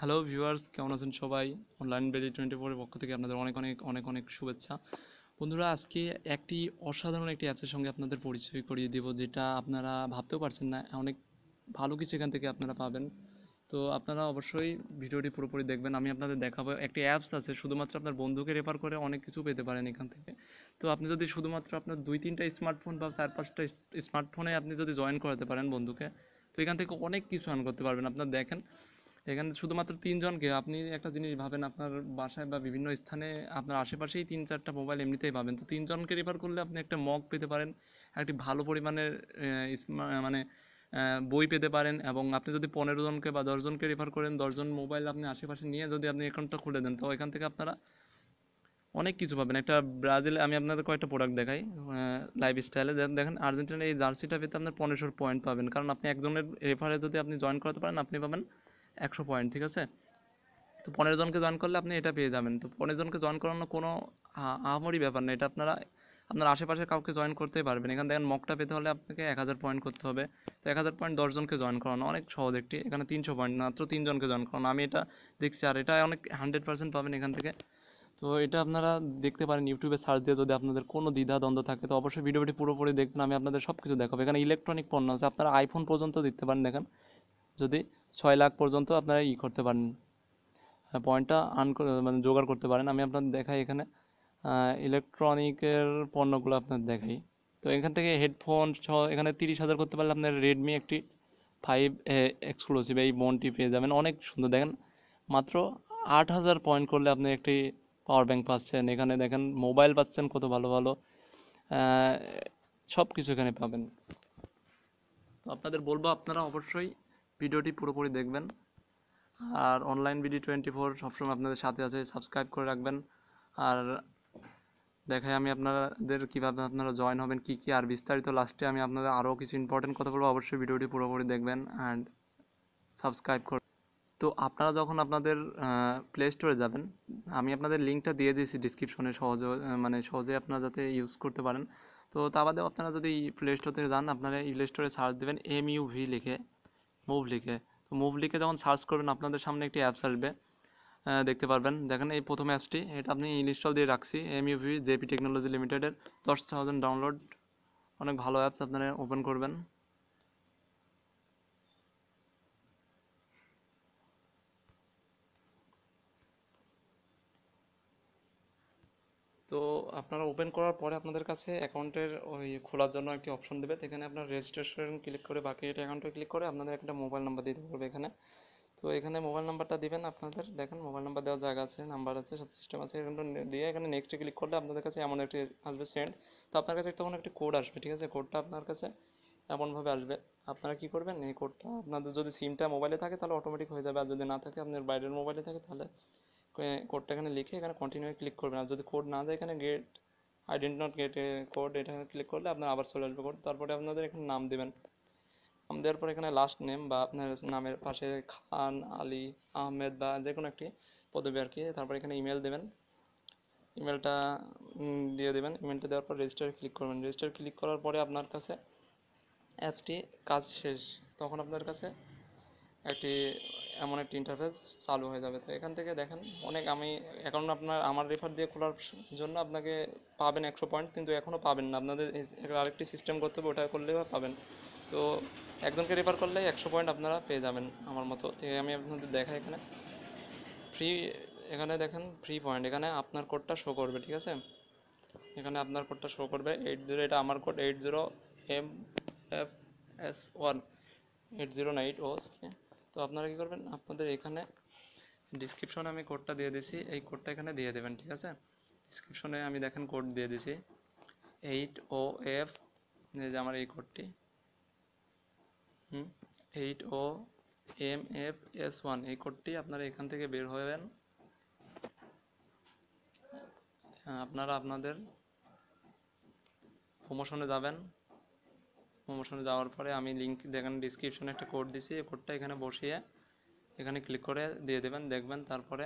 Hello viewers কেমন আছেন সবাই? অনলাইন বেডি টোয়েন্টি ফোরের পক্ষ থেকে আপনাদের অনেক অনেক অনেক অনেক শুভেচ্ছা। বন্ধুরা, আজকে একটি অসাধারণ একটি অ্যাপসের সঙ্গে আপনাদের পরিচয় করিয়ে দেব, যেটা আপনারা ভাবতেও পারছেন না, অনেক ভালো কিছু এখান থেকে আপনারা পাবেন। তো আপনারা অবশ্যই ভিডিওটি পুরোপুরি দেখবেন। আমি আপনাদের দেখাবো, একটি অ্যাপস আছে, শুধুমাত্র আপনার বন্ধুকে রেফার করে অনেক কিছু পেতে পারেন এখান থেকে। তো আপনি যদি শুধুমাত্র আপনার দুই, তিনটা স্মার্টফোন বা চার, পাঁচটা স্মার্টফোনে আপনি যদি জয়েন করাতে পারেন বন্ধুকে, তো এখান থেকে অনেক কিছু আর্ন করতে পারবেন। আপনার দেখেন এখানে শুধুমাত্র তিনজনকে, আপনি একটা জিনিস ভাবেন আপনার বাসায় বা বিভিন্ন স্থানে আপনার আশেপাশেই তিন চারটা মোবাইল এমনিতেই পাবেন। তো তিনজনকে রেফার করলে আপনি একটা মগ পেতে পারেন, একটি ভালো পরিমাণের মানে বই পেতে পারেন এবং আপনি যদি পনেরো জনকে বা দশজনকে রেফার করেন দশজন মোবাইল আপনি আশেপাশে নিয়ে যদি আপনি অ্যাকাউন্টটা খুলে দেন, তো এখান থেকে আপনারা অনেক কিছু পাবেন। একটা ব্রাজিল আমি আপনাদের কয়েকটা প্রোডাক্ট দেখাই লাইফ স্টাইলে দেখেন, আর্জেন্টিনার এই জার্সিটা পেতে আপনার পনেরোশো পয়েন্ট পাবেন। কারণ আপনি একজনের রেফারে যদি আপনি জয়েন করাতে পারেন, আপনি পাবেন একশো পয়েন্ট ঠিক আছে? তো পনেরো জনকে জয়েন করলে আপনি এটা পেয়ে যাবেন। তো পনেরো জনকে জয়েন করানো কোনো আহামরি ব্যাপার না। এটা আপনারা, আপনার আশেপাশে কাউকে জয়েন করতেই পারবেন। এখানে দেখেন মকটা পেতে হলে আপনাকে এক হাজার পয়েন্ট করতে হবে। তো এক হাজার পয়েন্ট দশজনকে জয়েন করানো অনেক সহজ একটি। এখানে তিনশো পয়েন্ট মাত্র তিনজনকে জয়েন করানো। আমি এটা দেখছি আর এটা অনেক হান্ড্রেড পার্সেন্ট পাবেন এখান থেকে। তো এটা আপনারা দেখতে পারেন ইউটিউবে সার্চ দিয়ে যদি আপনাদের কোনো দ্বিধা দ্বন্দ্ব থাকে, তো অবশ্যই ভিডিওটি পুরোপুরি দেখবেন। আমি আপনাদের সব কিছু দেখাবো। এখানে ইলেকট্রনিক পণ্য আছে। আপনারা আইফোন পর্যন্ত দিতে পারেন, দেখেন। যদি ছয় লাখ পর্যন্ত আপনারা ই করতে পারেন পয়েন্টটা আর্ন মানে জোগাড় করতে পারেন। আমি আপনাদের দেখাই এখানে ইলেকট্রনিকের পণ্যগুলো আপনাদের দেখাই। তো এখান থেকে হেডফোন সহ এখানে তিরিশ হাজার করতে পারলে আপনার রেডমি একটি ফাইভ এক্সক্লুসিভ এই বোনটি পেয়ে যাবেন। অনেক সুন্দর, দেখেন, মাত্র আট হাজার পয়েন্ট করলে আপনি একটি পাওয়ার ব্যাংক পাচ্ছেন। এখানে দেখেন মোবাইল পাচ্ছেন, কত ভালো ভালো সব কিছু এখানে পাবেন। তো আপনাদের বলব, আপনারা অবশ্যই ভিডিওটি পুরোপুরি দেখবেন। আর অনলাইন বিডি টোয়েন্টি ফোর সবসময় আপনাদের সাথে আছে সাবস্ক্রাইব করে রাখবেন। আর দেখাই আমি আপনাদের কীভাবে আপনারা জয়েন হবেন, কী কী, আর বিস্তারিত লাস্টে আমি আপনাদের আরও কিছু ইম্পর্টেন্ট কথা বলব, অবশ্যই ভিডিওটি পুরোপুরি দেখবেন অ্যান্ড সাবস্ক্রাইব করে তো আপনারা যখন আপনাদের প্লে স্টোরে যাবেন, আমি আপনাদের লিঙ্কটা দিয়ে দিয়েছি ডিসক্রিপশনে সহজে মানে সহজে আপনারা যাতে ইউজ করতে পারেন। তো তা বাদেও আপনারা যদি প্লে স্টোর থেকে যান, আপনারা প্লে স্টোরে সার্চ দেবেন এম ইউ ভি লিখে। মুভ লিখে তো মুভলিকে যখন সার্চ করবেন, আপনাদের সামনে একটি অ্যাপস আসবে। দেখতে পারবেন। দেখেন এই প্রথম অ্যাপসটি এটা আপনি ইনস্টল দিয়ে রাখছি। এম ইউভি জেপি টেকনোলজি লিমিটেডের দশ থাউজেন্ড ডাউনলোড অনেক ভালো অ্যাপস আপনারা ওপেন করবেন। তো আপনারা ওপেন করার পরে আপনাদের কাছে অ্যাকাউন্টের ওই খোলার জন্য একটি অপশন দেবে। এখানে আপনার রেজিস্ট্রেশন ক্লিক করে বাকি এটা অ্যাকাউন্টে ক্লিক করে আপনাদের একটা মোবাইল নাম্বার দিতে পারবে এখানে। তো এখানে মোবাইল নাম্বারটা দিবেন আপনাদের। দেখেন মোবাইল নাম্বার দেওয়ার জায়গা আছে নাম্বার আছে, সব সিস্টেম আছে। এখানে দিয়ে এখানে নেক্সটে ক্লিক করলে আপনাদের কাছে এমন একটি আসবে সেন্ড তো আপনার কাছে তখন একটি কোড আসবে, ঠিক আছে? কোডটা আপনার কাছে এমনভাবে আসবে। আপনারা কি করবেন? এই কোডটা আপনাদের যদি সিমটা মোবাইলে থাকে তাহলে অটোমেটিক হয়ে যাবে। আর যদি না থাকে, আপনার বাইরের মোবাইলে থাকে তাহলে কোডটা এখানে লিখে এখানে কন্টিনিউ ক্লিক করবেন। আর যদি কোড না যায় এখানে get I not get code এটা ক্লিক করলে আপনার আবার চলে আসবে কোড তারপরে আপনাদের এখানে নাম দেবেন। নাম দেওয়ার পর এখানে লাস্ট নেম বা আপনার নামের পাশে খান, আলী, আহমেদ বা যে কোনো একটি পদবি আর কি। তারপর এখানে ইমেল দেবেন। ইমেলটা দিয়ে দেবেন। ইমেলটা দেওয়ার পর রেজিস্টার ক্লিক করবেন। রেজিস্টার ক্লিক করার পরে আপনার কাছে অ্যাপসটি কাজ শেষ। তখন আপনার কাছে একটি এমন একটি ইন্টারফেস চালু হয়ে যাবে। তো এখান থেকে দেখেন, অনেক আমি অ্যাকাউন্ট আপনার আমার রেফার দিয়ে খোলার জন্য আপনাকে পাবেন একশো পয়েন্ট কিন্তু এখনও পাবেন না। আপনাদের আরেকটি সিস্টেম করতে হবে, ওটা করলেও পাবেন। তো একজনকে রেফার করলে একশো পয়েন্ট আপনারা পেয়ে যাবেন আমার মতো। তো আমি আপনাদের দেখাই এখানে। ফ্রি এখানে দেখেন ফ্রি পয়েন্ট এখানে আপনার কোডটা শো করবে, ঠিক আছে? এখানে আপনার কোডটা শো করবে এইট জিরো এটা আমার code eight zero M F S one eight zero night ও তো আপনারা কী করবেন? আপনাদের এখানে ডিসক্রিপশনে আমি কোডটা দিয়ে দিছি। এই কোডটা এখানে দিয়ে দেবেন ঠিক আছে? ডিসক্রিপশনে আমি দেখেন কোড দিয়ে দিছি। এইট ও এফ যে আমার এই কোডটি হুম? Eight O M F S one এই কোডটি আপনারা এখান থেকে বের হবেন। হ্যাঁ, আপনারা আপনাদের প্রমোশনে যাবেন। প্রমোশনে যাওয়ার পরে আমি লিঙ্ক দেখেন ডিসক্রিপশনে একটা কোড দিছি। এই কোডটা এখানে বসিয়ে এখানে ক্লিক করে দিয়ে দেবেন, দেখবেন তারপরে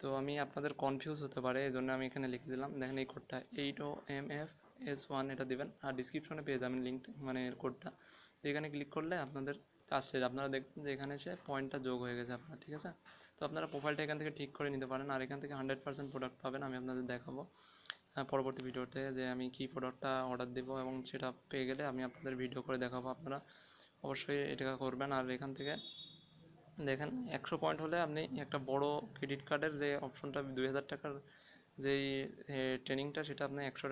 তো আমি আপনাদের কনফিউজ হতে পারে এই জন্য আমি এখানে লিখে দিলাম। দেখেন এই কোডটা eight O M F, S one, এটা দেবেন। আর ডিসক্রিপশনে পেয়ে যাবেন লিঙ্ক মানে এর কোডটা তো এখানে ক্লিক করলে আপনাদের কাজ শেষ। আপনারা দেখবেন যে এখানে এসে পয়েন্টটা যোগ হয়ে গেছে আপনার, ঠিক আছে? তো আপনারা প্রোফাইলটা এখান থেকে ঠিক করে নিতে পারেন। আর এখান থেকে হান্ড্রেড পার্সেন্ট প্রোডাক্ট পাবেন, আমি আপনাদের দেখাবো। পরবর্তী ভিডিওতে যে আমি কী প্রোডাক্টটা অর্ডার দেবো এবং সেটা পেয়ে গেলে আমি আপনাদের ভিডিও করে দেখাবো আপনারা। অবশ্যই এটা করবেন। আর এখান থেকে দেখেন, একশো পয়েন্ট হলে আপনি একটা বড় ক্রেডিট কার্ডের যে অপশনটা দুই হাজার টাকার যেই ট্রেনিংটা সেটা আপনি একশো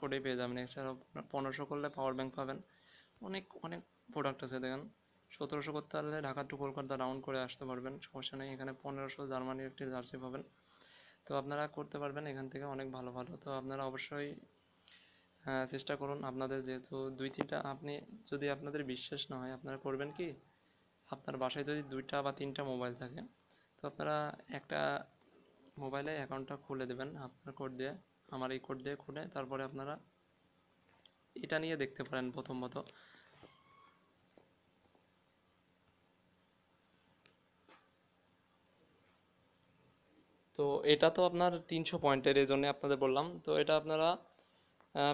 করে পেয়ে যাবেন। এছাড়াও পনেরোশো করলে পাওয়ার ব্যাংক পাবেন। অনেক অনেক প্রোডাক্ট আছে দেখেন। সতেরোশো করতে পারলে ঢাকা টু কলকাতা রাউন্ড করে আসতে পারবেন। সমস্যা নেই, এখানে পনেরোশো জার্মানির একটি জার্সি পাবেন। তো আপনারা করতে পারবেন, এখান থেকে অনেক ভালো ভালো। তো আপনারা অবশ্যই চেষ্টা করুন আপনাদের যেহেতু দুই তিনটা আপনি, যদি আপনাদের বিশ্বাস না হয়, আপনারা করবেন কি, আপনার বাসায় যদি দুইটা বা তিনটা মোবাইল থাকে, তো আপনারা একটা মোবাইলে অ্যাকাউন্টটা খুলে দেবেন, আপনার কোড দিয়ে, আমার এই কোড দিয়ে খুলে, তারপরে আপনারা এটা নিয়ে দেখতে পারেন প্রথমত। তো এটা তো আপনার তিনশো পয়েন্টের এই জন্য আপনাদের বললাম। তো এটা আপনারা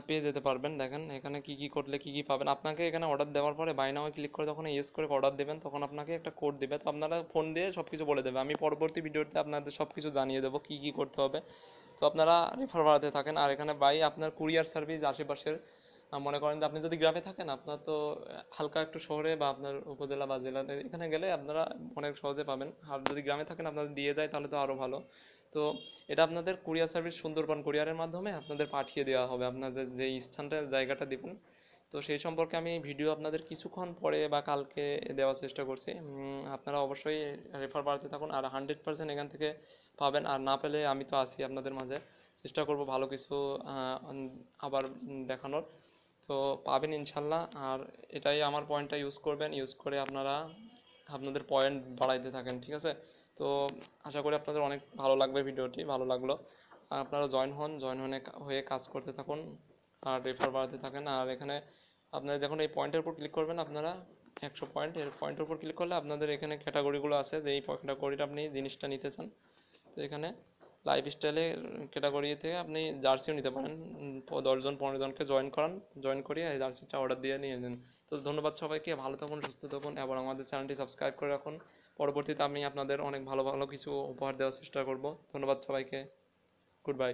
পেয়ে যেতে পারবেন। দেখেন, এখানে কি কি করলে কি কি পাবেন। আপনাকে এখানে অর্ডার দেওয়ার পরে বাই নাও ক্লিক করে যখন ইয়েস করে অর্ডার দেবেন, তখন আপনাকে একটা কোড দেবে। তো আপনারা ফোন দিয়ে সব কিছু বলে দেবে। আমি পরবর্তী ভিডিওতে আপনাদের সব কিছু জানিয়ে দেবো কি কি করতে হবে। তো আপনারা রেফার বাড়াতে থাকেন। আর এখানে বাই আপনার কুরিয়ার সার্ভিস আশেপাশের মনে করেন যে আপনি যদি গ্রামে থাকেন, আপনার তো হালকা একটু শহরে বা আপনার উপজেলা বা জেলাতে এখানে গেলে আপনারা অনেক সহজে পাবেন। আর যদি গ্রামে থাকেন আপনাদের দিয়ে যায়, তাহলে তো আরও ভালো। তো এটা আপনাদের কুরিয়ার সার্ভিস সুন্দরবন কুরিয়ারের মাধ্যমে আপনাদের পাঠিয়ে দেওয়া হবে। আপনাদের যে স্থানটা, জায়গাটা দেবেন তো সেই সম্পর্কে আমি ভিডিও আপনাদের কিছুক্ষণ পরে বা কালকে দেওয়ার চেষ্টা করছি। আপনারা অবশ্যই রেফার বাড়াতে থাকুন আর হান্ড্রেড পার্সেন্ট এখান থেকে পাবেন। আর না পেলে আমি তো আছি আপনাদের মাঝে। চেষ্টা করব ভালো কিছু আবার দেখানোর। তো পাবেন ইনশাল্লাহ। আর এটাই আমার পয়েন্টটা ইউজ করবেন। ইউজ করে আপনারা আপনাদের পয়েন্ট বাড়াইতে থাকেন, ঠিক আছে? তো আশা করি আপনাদের অনেক ভালো লাগবে ভিডিওটি, ভালো লাগল। আপনারা জয়েন হন জয়েন হয়ে কাজ করতে থাকুন। আর রেফার বাড়াতে থাকেন আর এখানে আপনারা যখন এই পয়েন্টের উপর ক্লিক করবেন, আপনারা একশো পয়েন্ট এর পয়েন্টের উপর ক্লিক করলে আপনাদের এখানে ক্যাটাগরিগুলো আছে যে এই ক্যাটাগরিটা আপনি জিনিসটা নিতে চান। তো এখানে লাইফ স্টাইলের ক্যাটাগরি থেকে আপনি জার্সিও নিতে পারেন। দশজন পনেরো জনকে জয়েন করান জয়েন করিয়ে এই জার্সিটা অর্ডার দিয়ে নিয়ে নেন। তো ধন্যবাদ সবাইকে, ভালো থাকুন, সুস্থ থাকুন, এবং আমাদের চ্যানেলটি সাবস্ক্রাইব করে রাখুন। পরবর্তীতে আমি আপনাদের অনেক ভালো ভালো কিছু উপহার দেওয়ার চেষ্টা করব। ধন্যবাদ সবাইকে। Good bye